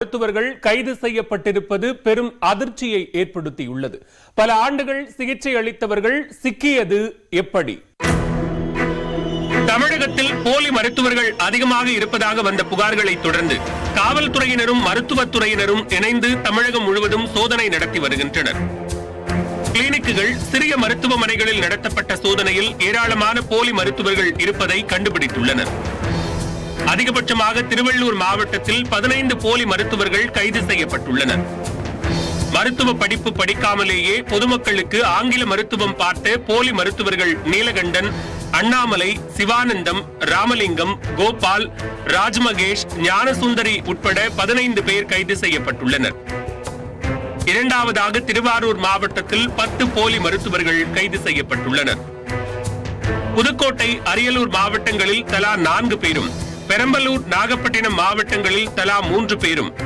மருத்துவர்கள் கைது செய்யப்பட்டிருப்பது பெரும் அதிர்ச்சியை ஏற்படுத்தியுள்ளது. பல ஆண்டுகள் சிகிச்சை அளித்தவர்கள் சிக்கியது எப்படி? தமிழகத்தில் போலி மருத்துவர்கள் அதிகமாக இருப்பதாக வந்த புகார்களை தொடர்ந்து காவல்துறையினரும் மருத்துவத்துறையினரும் இணைந்து தமிழகம் முழுவதும் சோதனை நடத்தி வருகின்றனர். கிளினிக்குகள் சிறிய மருத்துவமனைகளில் நடத்தப்பட்ட சோதனையில் ஏராளமான போலி மருத்துவர்கள் இருப்பதை கண்டுபிடித்துள்ளனர். அதிகபட்சமாக திருவள்ளூர் மாவட்டத்தில் பதினைந்து போலி மருத்துவர்கள் கைது செய்யப்பட்டுள்ளனர். மருத்துவ படிப்பு படிக்காமலேயே பொதுமக்களுக்கு ஆங்கில மருத்துவம் பார்த்த போலி மருத்துவர்கள் நீலகண்டன் அண்ணாமலை சிவானந்தம் ராமலிங்கம் கோபால் ராஜ்மகேஷ் ஞானசுந்தரி உட்பட பதினைந்து பேர் கைது செய்யப்பட்டுள்ளனர். இரண்டாவதாக திருவாரூர் மாவட்டத்தில் பத்து போலி மருத்துவர்கள் கைது செய்யப்பட்டுள்ளனர். புதுக்கோட்டை அரியலூர் மாவட்டங்களில் தலா நான்கு பேரும் பெரம்பலூர் நாகப்பட்டினம் மாவட்டங்களில் தலா மூன்று பேரும்.